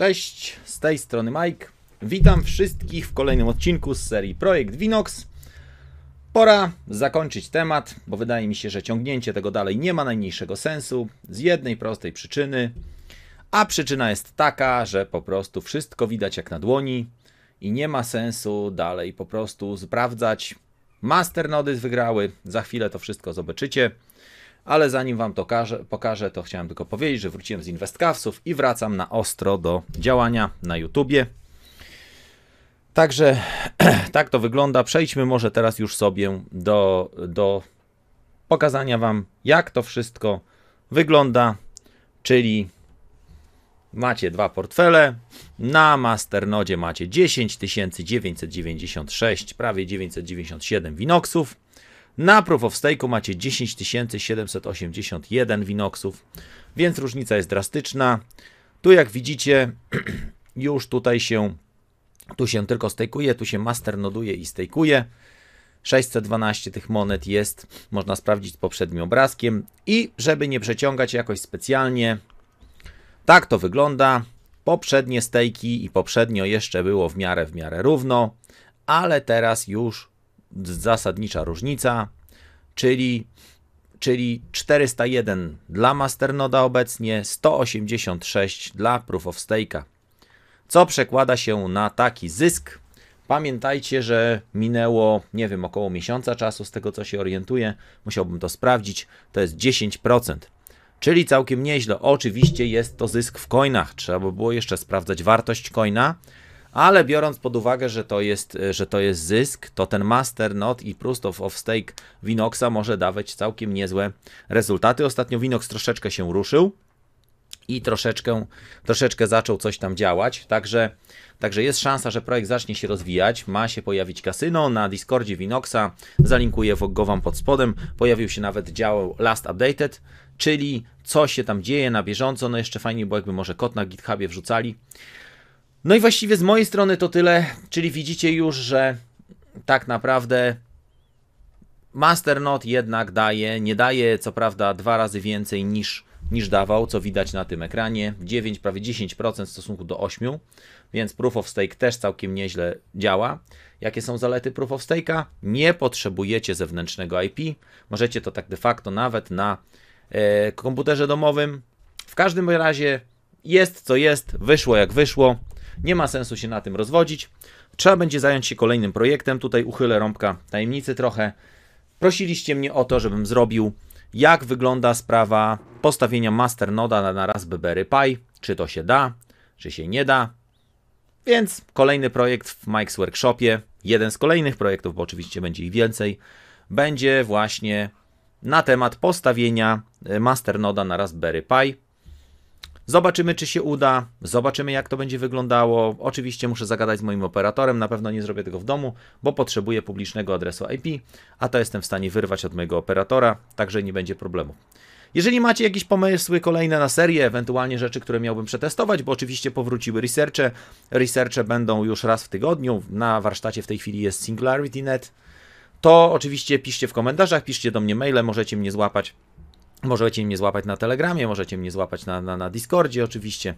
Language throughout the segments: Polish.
Cześć, z tej strony Mike. Witam wszystkich w kolejnym odcinku z serii Projekt Winox. Pora zakończyć temat, bo wydaje mi się, że ciągnięcie tego dalej nie ma najmniejszego sensu z jednej prostej przyczyny. A przyczyna jest taka, że po prostu wszystko widać jak na dłoni i nie ma sensu dalej po prostu sprawdzać. Masternody wygrały, za chwilę to wszystko zobaczycie. Ale zanim Wam to pokażę, pokażę, to chciałem tylko powiedzieć, że wróciłem z InvestCavsów i wracam na ostro do działania na YouTubie. Także tak to wygląda. Przejdźmy może teraz już sobie do, do pokazania Wam, jak to wszystko wygląda. Czyli macie dwa portfele. Na Masternodzie macie 10 996, prawie 997 Winoxów. Na Proof of Stake macie 10 781 Winoxów, więc różnica jest drastyczna. Tu jak widzicie, już tutaj się, tu się tylko stejkuje, tu się masternoduje i stejkuje. 612 tych monet jest, można sprawdzić poprzednim obrazkiem. I żeby nie przeciągać jakoś specjalnie, tak to wygląda. Poprzednie stejki i poprzednio jeszcze było w miarę w miarę równo, ale teraz już zasadnicza różnica, czyli, czyli 401 dla Masternoda obecnie, 186 dla Proof of Stake'a. Co przekłada się na taki zysk. Pamiętajcie, że minęło, nie wiem, około miesiąca czasu, z tego co się orientuję, musiałbym to sprawdzić, to jest 10%. Czyli całkiem nieźle. Oczywiście jest to zysk w coinach. Trzeba by było jeszcze sprawdzać wartość coina, ale biorąc pod uwagę, że to jest, że to jest zysk, to ten master not i proof of, of stake Winoxa może dawać całkiem niezłe rezultaty. Ostatnio Winox troszeczkę się ruszył i troszeczkę, troszeczkę zaczął coś tam działać, także, także jest szansa, że projekt zacznie się rozwijać, ma się pojawić kasyno na Discordzie Winoxa, zalinkuję go Wam pod spodem, pojawił się nawet dział Last Updated, czyli co się tam dzieje na bieżąco, no jeszcze fajnie było jakby może kod na GitHubie wrzucali, no i właściwie z mojej strony to tyle, czyli widzicie już, że tak naprawdę Masternode jednak daje, nie daje co prawda dwa razy więcej niż, niż dawał, co widać na tym ekranie, 9, prawie 10% w stosunku do 8, więc Proof of Stake też całkiem nieźle działa. Jakie są zalety Proof of Stake'a? Nie potrzebujecie zewnętrznego IP, możecie to tak de facto nawet na e, komputerze domowym. W każdym razie jest co jest, wyszło jak wyszło. Nie ma sensu się na tym rozwodzić. Trzeba będzie zająć się kolejnym projektem. Tutaj uchylę rąbka tajemnicy trochę. Prosiliście mnie o to, żebym zrobił, jak wygląda sprawa postawienia masternoda na, na Raspberry Pi. Czy to się da, czy się nie da. Więc kolejny projekt w Mike's Workshopie, jeden z kolejnych projektów, bo oczywiście będzie ich więcej, będzie właśnie na temat postawienia e, masternoda na Raspberry Pi. Zobaczymy, czy się uda, zobaczymy, jak to będzie wyglądało. Oczywiście muszę zagadać z moim operatorem, na pewno nie zrobię tego w domu, bo potrzebuję publicznego adresu IP, a to jestem w stanie wyrwać od mojego operatora, także nie będzie problemu. Jeżeli macie jakieś pomysły kolejne na serię, ewentualnie rzeczy, które miałbym przetestować, bo oczywiście powróciły researche. Researche będą już raz w tygodniu. Na warsztacie w tej chwili jest SingularityNet. To oczywiście piszcie w komentarzach, piszcie do mnie maile, możecie mnie złapać Możecie mnie złapać na Telegramie, możecie mnie złapać na, na, na Discordzie oczywiście.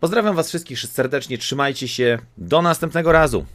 Pozdrawiam Was wszystkich serdecznie, trzymajcie się, do następnego razu.